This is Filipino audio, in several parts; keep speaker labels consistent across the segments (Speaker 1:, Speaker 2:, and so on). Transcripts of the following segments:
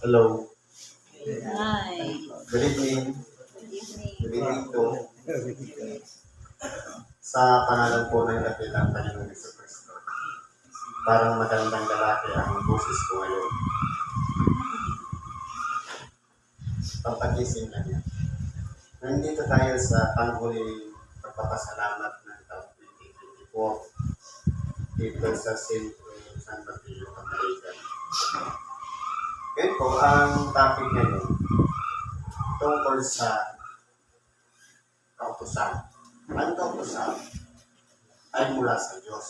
Speaker 1: Hello.
Speaker 2: Hi.
Speaker 1: Good evening.
Speaker 2: Good evening.
Speaker 1: Good evening to. Sa pangalan po ng dakilang Panginoong Yeso Cristo. Parang magandang lalaki ang boses ko ngayon. Pampagising lang yan. Nandito tayo sa panghuli pagpapasalamat ng taong 2024 dito sa Centro Po, ang topic ngayon tungkol sa kautusan. Ang kautusan ay mula sa Diyos.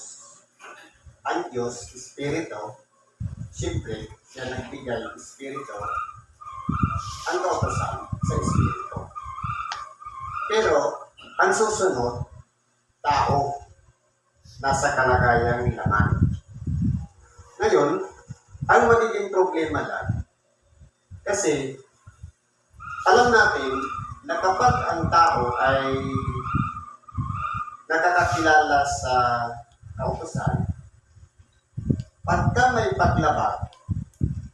Speaker 1: Ang Diyos, Espiritu, siyempre, siya nagbigay Espiritu, ang kautusan sa Espiritu. Pero, ang susunod, tao, nasa kalagayang laman. Ngayon, ang magiging problema lang, kasi alam natin na kapag ang tao ay nakakakilala sa kautosan, pagka may paglabag,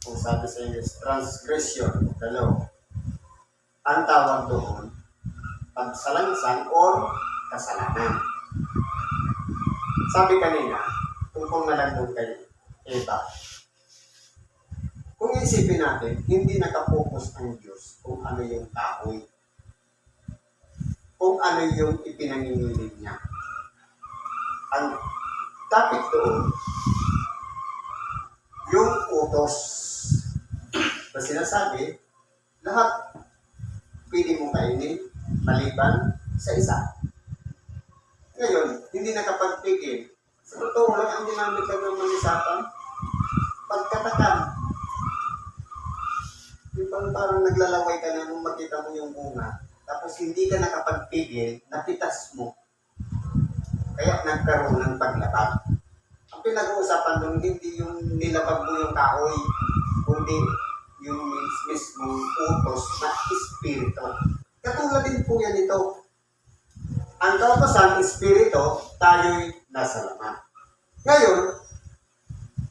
Speaker 1: kung sabi sa English, transgression of the law, ang tawag doon, pagsalansan or kasalanan. Sabi kanina, tungkol na lang doon kay Eva, kung isipin natin, hindi nakapokus ang Diyos kung ano yung tao kung ano yung ipinanginginig niya. Ang topic doon, yung utos. Na sinasabi, lahat pili mong kainin maliban sa isa. Ngayon, hindi nakapagpigil. Sa totoo lang, ang dinamika ng manisapan, pagkatakam. Yung parang, naglalaway ka na nung makita mo yung bunga, tapos hindi ka nakapagpigil, napitas mo. Kaya nagkaroon ng paglabag. Ang pinag-uusapan doon, hindi yung nilabag mo yung kahoy, kundi yung mis- mismong utos na espiritu. Katulad din po yan ito. Ang kautosan, espiritu, tayo'y nasa laman. Ngayon,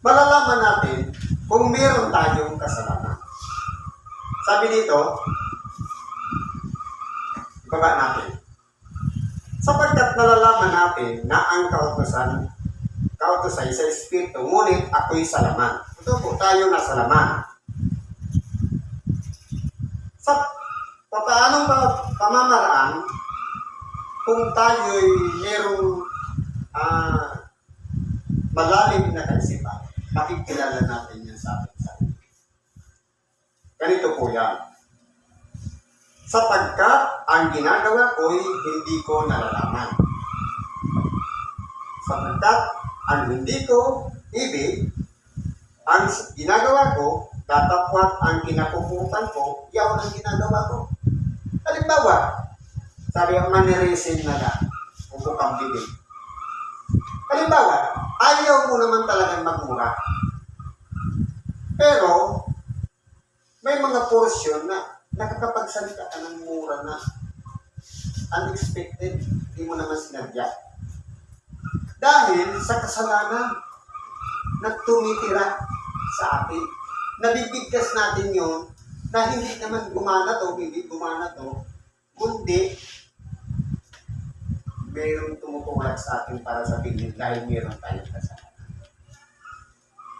Speaker 1: malalaman natin kung meron tayong kasalanan. Sabi dito, baba natin. Sapagkat nalalaman natin na ang kautosan, kautosan sa Espiritu, ngunit ako'y sa laman. Ito po, tayo na sa laman. Sa papaanong pa, pamamaraan, kung tayo'y merong ah, malalim na kaisipan, makikilala natin yan sa ating sarili. Ganito po yan. Sapagkat ang ginagawa ko'y hindi ko nalalaman. Sapagkat ang hindi ko ibig, ang ginagawa ko, tatapwat ang kinapuputan ko, yaw ang ginagawa ko. Halimbawa, sabi ang manirisin na kung kang bibig. Halimbawa, ayaw mo naman talagang magmura. Pero, may mga portion na nakakapagsalita ka ng mura na unexpected, hindi mo naman sinadya. Dahil sa kasalanan, nagtumitira sa atin. Nabibigkas natin yon na hindi naman gumana to, hindi gumana to, kundi mayroong tumutulak sa atin para sabihin dahil mayroon tayong kasalanan.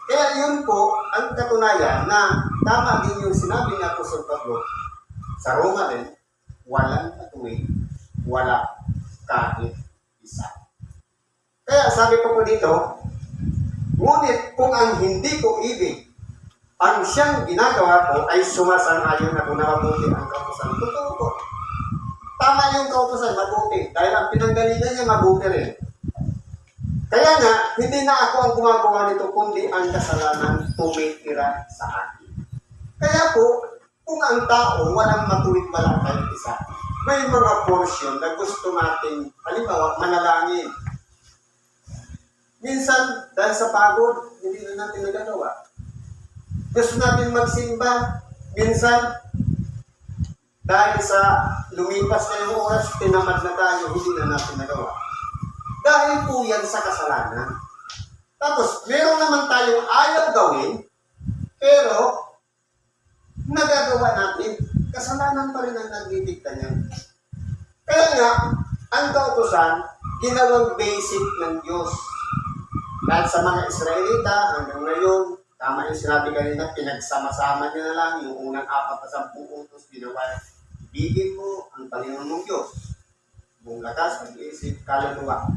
Speaker 1: Kaya yun po, ang katunayan na tama din yung sinabi ni Apostol Pablo sa Roma din, walang katuwid, wala kahit isa. Kaya sabi ko po dito, ngunit kung ang hindi ko ibig, ang siyang ginagawa ko ay sumasang-ayon na kung namabuti ang kautusan. Totoo po. Tama yung kautusan, mabuti. Dahil ang pinanggalingan niya, mabuti rin. Kaya nga, hindi na ako ang gumagawa nito, kundi ang kasalanan tumitira sa akin. Kaya po, kung ang tao walang matuwid wala kahit isa, may mga portion na gusto nating, halimbawa, manalangin. Minsan, dahil sa pagod, hindi na natin nagagawa. Gusto natin magsimba, minsan, dahil sa lumipas na yung oras, tinamad na tayo, hindi na natin nagawa. Dahil po yan sa kasalanan. Tapos, meron naman tayong ayaw gawin, pero nagagawa natin. Kasalanan pa rin ang nagdidikta niyan. Kaya nga, ang kautosan, ginawang basic ng Diyos. Dahil sa mga Israelita, hanggang ngayon, tama yung sinabi kanina, pinagsama-sama niya na lang yung unang apat na sampung utos ginawa. Ibigin mo ang Panginoon mong Diyos. Buong lakas, pag-iisip, kaluluwa.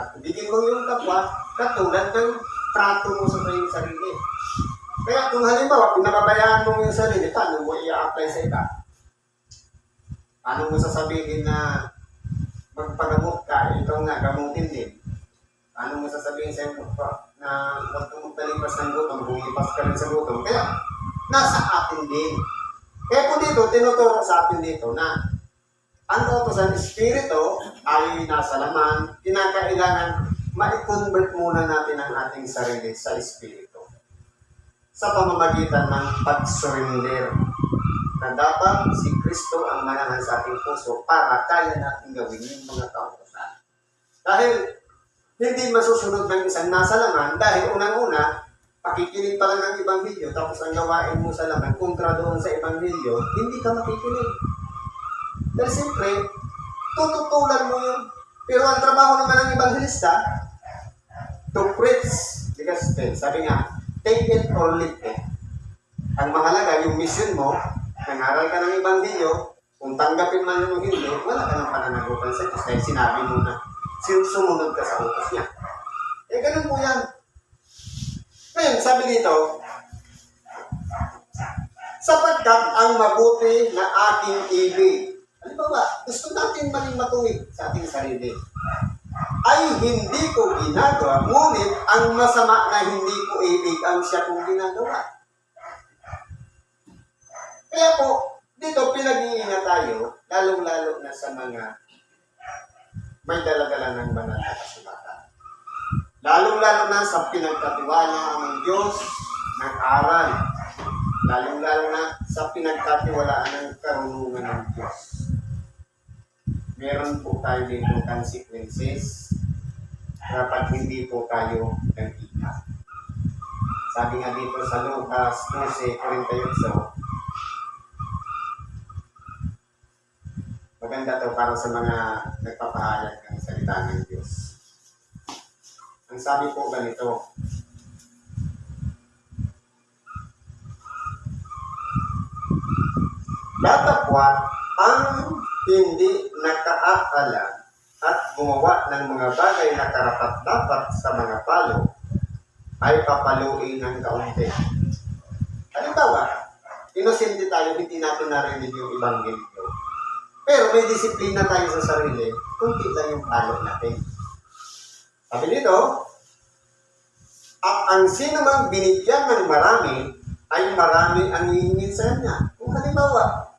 Speaker 1: At ibigin mo yung kapwa, katulad ng trato mo sa iyong sarili. Kaya kung halimbawa, pinababayaan mo yung sarili, paano mo i-apply sa iba? Paano mo sasabihin na magpagamot ka, ikaw nga, gamutin din? Paano mo sasabihin sa iyo na huwag kang magtalipas ng gutom, bumipas ka rin sa gutom? Kaya, nasa atin din. Kaya po dito, tinuturo sa atin dito na ang kautosan espiritu ay nasa laman, kinakailangan ma-convert muna natin ang ating sarili sa espiritu sa pamamagitan ng pag-surrender na dapat si Kristo ang manahan sa ating puso para kaya natin gawin yung mga kautosan. Dahil hindi masusunod ng isang nasa laman dahil unang-una, pakikinig pa lang ng Ebanghelyo tapos ang gawain mo sa laman kontra doon sa Ebanghelyo, hindi ka makikinig. Dahil siyempre, tututulan mo yun. Pero ang trabaho naman ng Ebanghelista, to preach the gospel. Sabi nga, take it or leave it. Ang mahalaga, yung mission mo, nangaral ka ng Ebanghelyo, kung tanggapin man yung hindi, wala ka ng pananagutan sa Diyos dahil sinabi mo na sinusunod ka sa utos niya. Eh, ganun po yan. Ngayon, sabi dito, sapagkat ang mabuti na aking ibig. Halimbawa, gusto natin maging matuwid sa ating sarili. Ay hindi ko ginagawa, ngunit ang masama na hindi ko ibig ang siya kong ginagawa. Kaya po, dito pinag-iingat tayo, lalong-lalo na sa mga may daladala ng banal na kasulatan. Lalong-lalo na sa pinagkatiwala ng Diyos ng aral. Lalong-lalo na sa pinagkatiwalaan ng karunungan ng Diyos. Meron po tayo dito consequences dapat hindi po tayo nag-ikat. Sabi nga dito sa Lucas 12.48, Maganda to para sa mga nagpapahayag ng salita ng Diyos. Ang sabi po ganito, Datapwat ang hindi nakaakala at gumawa ng mga bagay na karapat-dapat sa mga palo ay papaluin ng kaunti. Halimbawa, inosente tayo, hindi natin narinig yung Ebanghelyo. Pero may disiplina tayo sa sarili, kunti lang yung palo natin. Sabi dito, at ang sino mang binigyan ng marami, ay marami ang hihingin sa kanya. Kung halimbawa,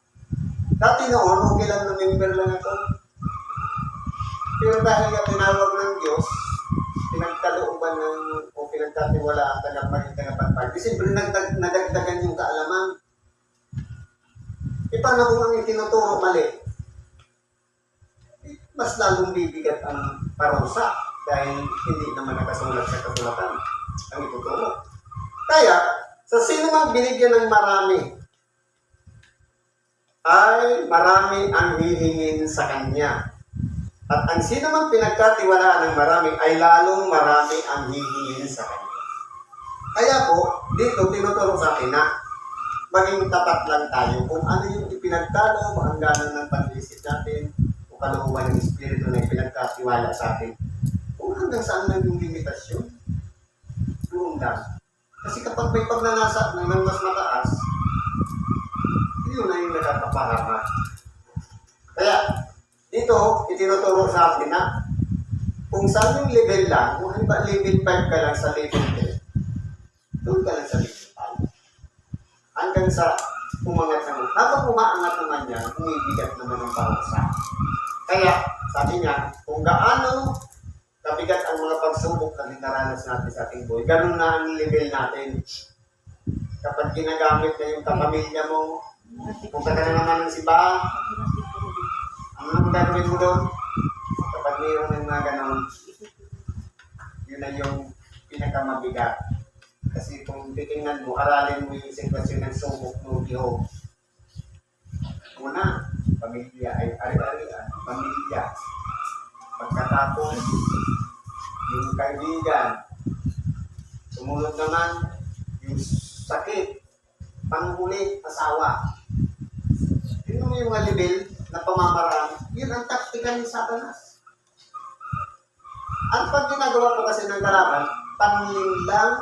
Speaker 1: dati noon, okay lang na member lang ako. Pero dahil nga tinawag ng Diyos, pinagkalooban ng, o pinagkatiwalaan ka ng maging tagapagpag, siyempre nagdag, nadagdagan yung kaalaman. E paano kung ang itinuturo mali? mas lalong bibigat ang parusa dahil hindi naman nakasulat sa kasulatan ang ituturo. Kaya, sa sino mang binigyan ng marami, ay marami ang hihingin sa kanya. At ang sino mang pinagkatiwalaan ng marami, ay lalong marami ang hihingin sa kanya. Kaya po, dito tinuturo sa atin na maging tapat lang tayo kung ano yung ipinagtalo, ang ganan ng pag-iisip natin, o kalooban ng Espiritu na ipinagkatiwala sa atin. Kung hanggang saan lang yung limitasyon, doon lang. Kasi kapag may pagnanasa ng ng mas yun nakakapahama. Kaya, dito, itinuturo sa atin na kung saan yung level lang, kung ba level 5 ka lang sa level 10, doon ka lang sa level 5. Hanggang sa umangat naman. Habang umaangat naman yan, umibigat naman ang pausa. Kaya, sabi niya, kung gaano kabigat ang mga pagsubok na dinaranas natin sa ating buhay, ganun na ang level natin. Kapag ginagamit na yung kapamilya mo, kung ka na naman ng simbahan, ang gagawin mo doon? Kapag mayroon ng mga ganon, yun na yung pinakamabigat. Kasi kung titingnan mo, aralin mo yung sitwasyon ng sumok ng Diyo. Una, pamilya ay ari-arian, pamilya. Pagkatapos, yung kaibigan. Sumunod naman, yung sakit, panghuli, asawa. Mo yung mga level na pamamaraan, yun ang taktika ni Satanas. Ang pag ginagawa po kasi ng kalaban, panlinlang,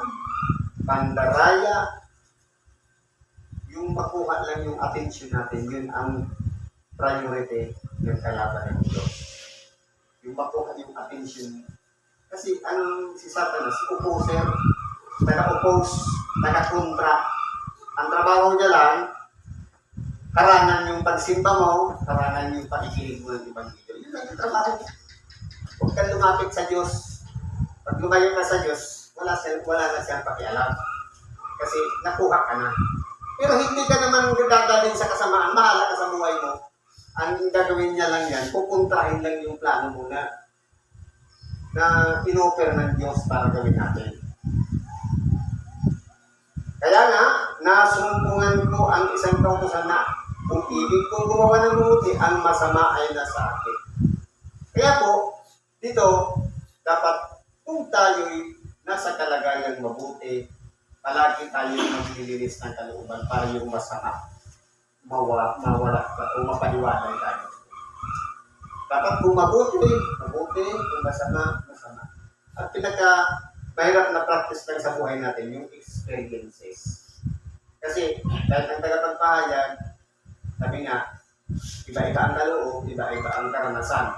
Speaker 1: pandaraya, yung makuha lang yung attention natin, yun ang priority ng kalaban ng Diyos. Yung makuha yung attention. Kasi ang si Satanas, opposer, taga-oppose, taga-kontra. Ang trabaho niya lang, karangan yung pagsimba mo, karangan yung pakikinig mo ng Ebanghelyo. Yun lang yung trabaho niya. Huwag kang lumapit sa Diyos. Pag lumayo ka sa Diyos, wala, siya, wala na siyang pakialam. Kasi nakuha ka na. Pero hindi ka naman dadalhin sa kasamaan. Mahala ka sa buhay mo. Ang gagawin niya lang yan, pupuntahin lang yung plano mo na na inoffer ng Diyos para gawin natin. Kaya nga, nasumpungan ko ang isang kautusan na kung ibig kong gumawa ng mabuti, ang masama ay nasa akin. Kaya po, dito, dapat kung tayo'y nasa kalagayang mabuti, palagi tayong maglilinis ng kalooban para yung masama mawa, mawala o mapaliwanag tayo. Dapat kung mabuti, mabuti, kung masama, masama. At pinaka mahirap na practice lang sa buhay natin, yung experiences. Kasi kahit ang tagapagpahayag, sabi nga, iba-iba ang kaloob, iba-iba ang karanasan.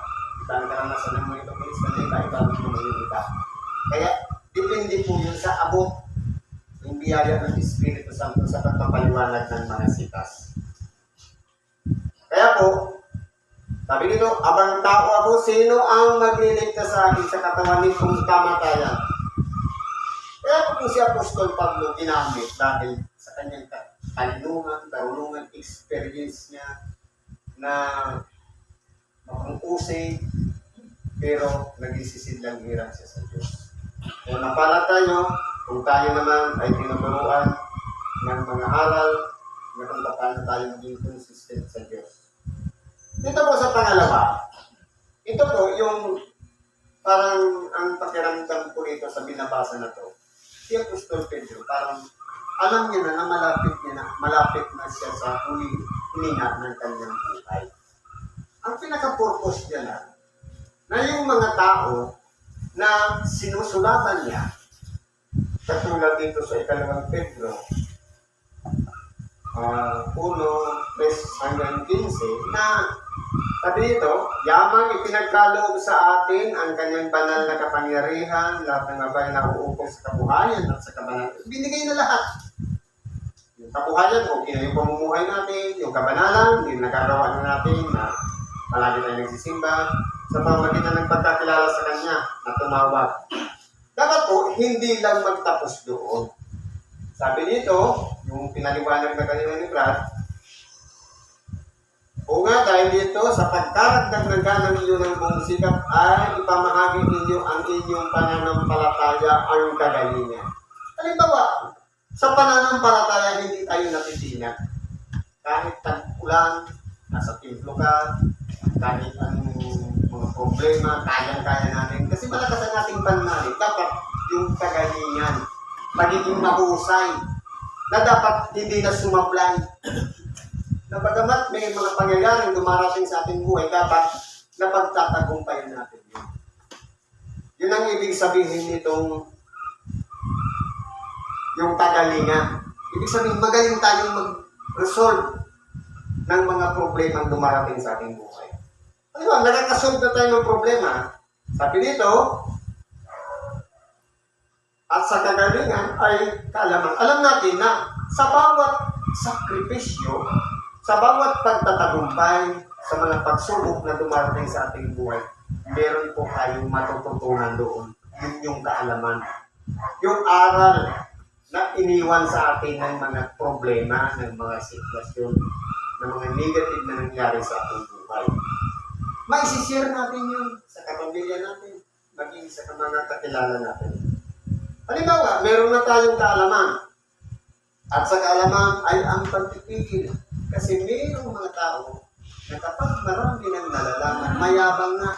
Speaker 1: Iba ang karanasan ng mga ipapilista na iba-iba ang iba. Kaya, depende po yun sa abot yung biyaya ng Espiritu Santo sa pagpapaliwanag ng mga sitas. Kaya po, sabi nito, abang tao ako, sino ang magliligtas sa akin sa katawan nitong kamatayan? Kaya po si Apostol Pablo ginamit dahil sa kanyang ka- kalinungan, karunungan, experience niya na makangusay, pero nagisisidlang hirap siya sa Diyos. Kung napala tayo, kung tayo naman ay tinuturuan ng mga aral na kung paano tayo maging consistent sa Diyos. Dito po sa pangalawa, ito po yung parang ang pakiramdam ko rito sa binabasa na to. Si Apostol Pedro, parang alam niya na na malapit niya na, malapit na siya sa huli hininga ng kanyang buhay. Ang pinaka-purpose niya na, na yung mga tao na sinusulatan niya, katulad dito sa ikalawang Pedro, uh, 1, 3 hanggang 15, na sabi dito, yamang ipinagkaloob sa atin ang kanyang banal na kapangyarihan, lahat ng abay na uukol sa kabuhayan at sa kabanalan. Binigay na lahat. Yung kabuhayan, okay na yung pamumuhay natin, yung kabanalan, yung nagagawa na natin na palagi tayo nagsisimba, sa pamagitan ng pagkakilala sa Kanya na tumawag. Dapat po, hindi lang magtapos doon. Sabi dito, yung pinaliwanag na kanina ni Brad, o nga dahil dito, sa pagkaragdag ng ninyo ng buong sikap ay ipamahagi ninyo ang inyong pananampalataya ang kagalingan. Halimbawa, sa pananampalataya hindi tayo natitinag. Kahit tag-ulan, nasa templo ka, kahit anong mga problema, kayang-kaya natin. Kasi malakas ang ating pananalig. Dapat yung kagalingan, magiging mahusay, na dapat hindi na sumablay. Na bagamat may mga pangyayaring dumarating sa ating buhay, dapat napagtatagumpayan natin yun. Yun ang ibig sabihin nitong yung kagalingan. Ibig sabihin, magaling tayong mag-resolve ng mga problemang dumarating sa ating buhay. Ano ba, nakakasolve na tayo ng problema. Sabi dito, at sa kagalingan ay kaalaman. Alam natin na sa bawat sakripisyo, sa bawat pagtatagumpay, sa mga pagsubok na dumarating sa ating buhay, meron po tayong matututunan doon. Yun yung kaalaman. Yung aral na iniwan sa atin ng mga problema, ng mga sitwasyon, ng mga negative na nangyari sa ating buhay. Maisishare natin yun sa kapamilya natin, maging sa mga kakilala natin. Halimbawa, meron na tayong kaalaman. At sa kaalaman ay ang pagpipigil. Kasi mayroong mga tao na kapag marami nang nalalaman, mayabang na.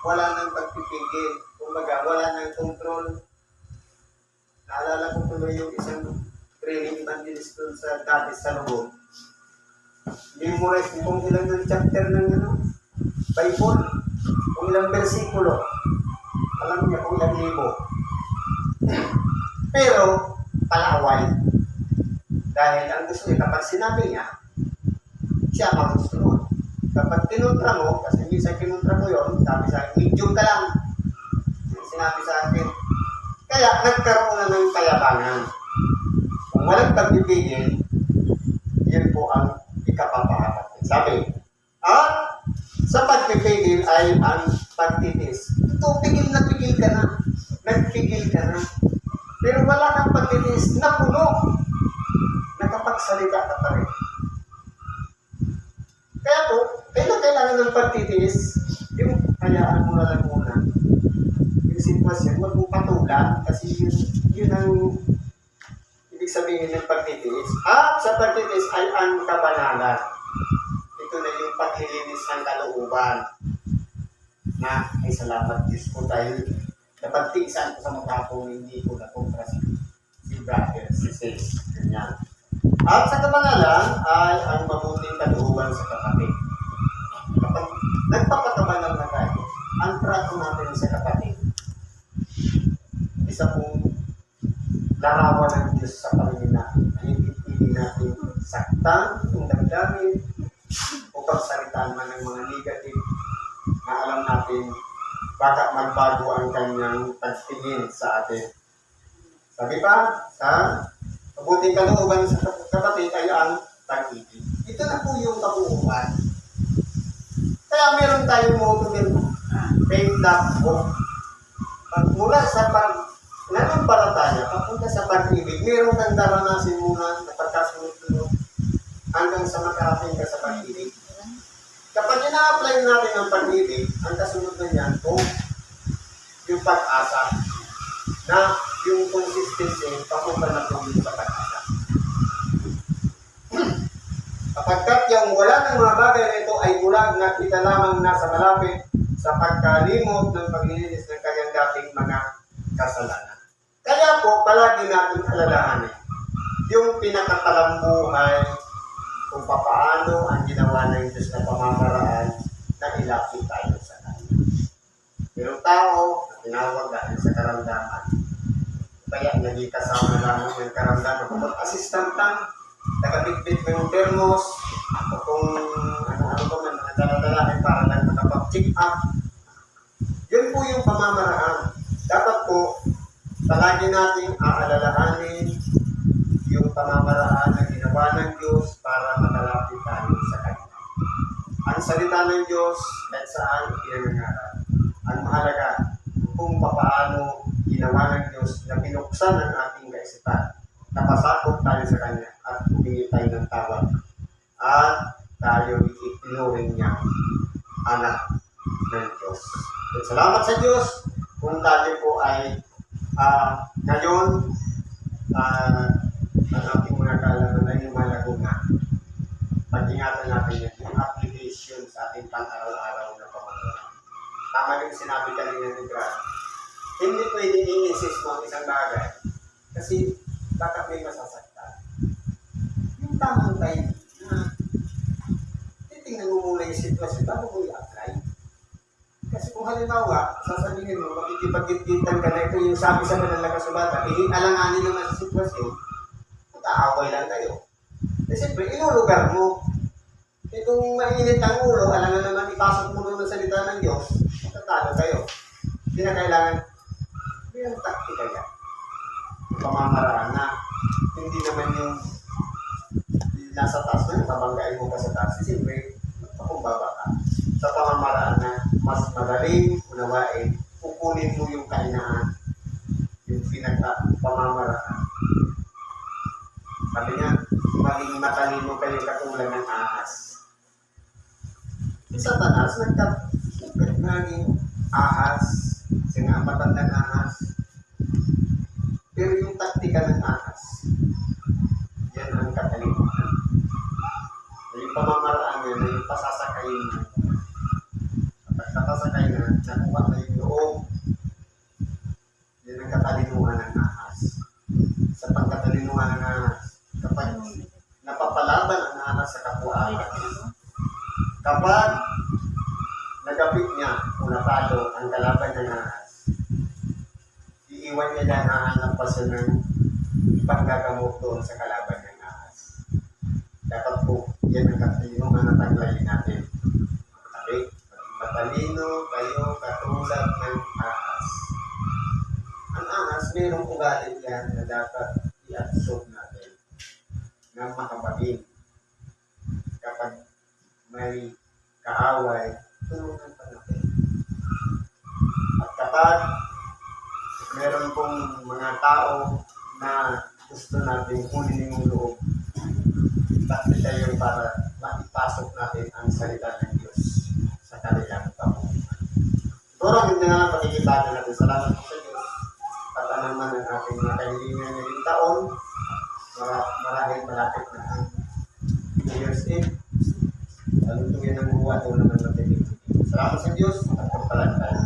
Speaker 1: Wala nang pagpipigil. Kumbaga, wala nang control. Naalala ko tuloy yung isang training evangelist doon sa dati sa loob. Memorize mo kung ilang yung chapter ng ano, Bible, kung ilang versikulo. Alam niya kung ilang libo. Pero, palaway. Dahil ang gusto niya, kapag sinabi niya, siya magustuhan. Kapag kinontra mo, kasi minsan kinontra mo yun, sabi sa akin, medium ka lang. Sinabi sa akin. Kaya nagkaroon na ng kayabangan. Kung walang pagpipigil, yun po ang ikapapahamak. Sabi, at sa pagpipigil ay ang pagtitis. Ito, pigil na pigil ka na. Nagpigil ka na. Pero wala kang pagtitis na puno. Nakapagsalita ka pa rin. Kaya po, kailan kailangan ng pagtitiis, yung hayaan mo na lang muna. Yung sitwasyon, huwag mo patulan kasi yun, yun ang ibig sabihin ng pagtitiis. At sa pagtitiis ay ang kabanalan. Ito na yung paglilinis ng kalooban na ay salamat Diyos ko dahil napagtiisan ko sa ko hindi ko na kontra si, si brother, si sis. Ganyan. At sa kabanalan ay ang mabuting kalooban sa kapatid. Kapag nagpapakabalan na tayo, ang trato natin sa kapatid, isa pong larawan ng Diyos sa paningin natin. Ay hindi natin saktan, kung damdamin, o pagsalitaan man ng mga negative na alam natin baka magbago ang kanyang pagtingin sa atin. Sabi pa, sa mabuting kalooban sa kapatid ay ang pag-ibig. Ito na po yung kabuuan. Kaya meron tayong motto din, faith that. Pag mula sa pag nanampalataya, papunta sa pag-ibig, meron kang daranasin muna na pagkasunod-sunod hanggang sa makarating ka sa pag-ibig. Kapag ina-apply natin ang pag-ibig, ang kasunod na niyan, hope, yung pag-asa, na yung consistency, papunta na po sa pag-asa. Kapagkat yung wala ng mga bagay na ito ay bulag na kita lamang nasa malapit sa pagkalimot ng paglilinis ng kanyang dating mga kasalanan. Kaya po, palagi natin alalahanin yung pinakatalambuhay kung papaano ang ginawa ng Diyos na pamamaraan na ilapit tayo sa Kanya. Merong tao na tinawag dahil sa karamdaman. Kaya naging kasama lamang ng karamdaman. Kung mag-assistant lang, nakabitbit mo yung thermos, o kung ano-ano pa man, mga daladalahin para lang makapag-check up. Yun po yung pamamaraan. Dapat po, palagi nating aalalahanin yung pamamaraan na ginawa ng Diyos para makalapit tayo sa Kanya. Ang salita ng Diyos, kahit saan pinangangarap. Ang mahalaga, kung papaano ginawa ng Diyos na binuksan ang ating kaisipan, napasakop tayo sa Kanya at humingi tayo ng tawad. At tayo itinuring niya anak ng Diyos. At salamat sa Diyos kung tayo po ay ah, ngayon ah, ang ating mga kaalaman ay lumalago na. Pag-ingatan natin yan, yung application sa ating pang-araw-araw na pamamagitan. Tama yung sinabi kanina ni Brad. Hindi pwede i-insist mo ang isang bagay kasi baka may masasaktan. Yung tamang time na titingnan mo muna yung sitwasyon bago mo i-apply. Kasi kung halimbawa, sasabihin mo, makikipagkitkitan ka na ito yung sabi sa mga kasubata, eh, alanganin naman sa sitwasyon, mag-aaway lang kayo. Eh, siyempre, ilulugar mo. Eh, kung mainit ang ulo, alam na naman, ipasok mo ang salita ng Diyos, tatalo kayo. Hindi na kailangan, ang taktika yan. Yung Pamamaraan na, hindi naman yung nasa taas na, babanggain mo ka sa taas. Siyempre, pakumbaba ka. Sa pamamaraan na mas madaling unawain, kukunin mo yung kainaan, yung pinagka pamamaraan. Sabi niya, maging matalino kayo katulad ng ahas. Si Satanas, nagka, naging ahas, kasi nga matandang ahas. Ka ng ahas, yan ang katalimutan. Yung pamamaraan yan, yung pasasakayin mo. At pagkapasakay na, nakuha na yung loob. Yan ang katalinuhan ng ahas. Sa pagkatalinuhan ng ahas, kapag napapalaban ang ahas sa kapwa-ahas, kapag nagapit niya o natalo ang kalaban ng ahas, iiwan niya dyan hahanap pa siya ng panggagamot doon sa kalaban ng ahas. Dapat po, yan ang katinungan na taglayin natin. Okay? Matalino kayo katulad ng ahas. Ang ahas, mayroong ugali yan na dapat i-absorb natin ng makabagin. Kapag may kaaway, tulungan pa natin. At kapag meron pong mga tao na gusto natin kunin yung loob, bakit tayo para maipasok natin ang salita ng Diyos sa kanilang pamumuhay. Siguro hindi na lang pakikita natin. Salamat po sa Diyos. At naman ang ating mga kahilingan ngayong taon. Mara, marahil malapit na ang New Year's Eve. Lalo tuwin ang buwan doon naman natin. Salamat sa Diyos at pagpalag tayo.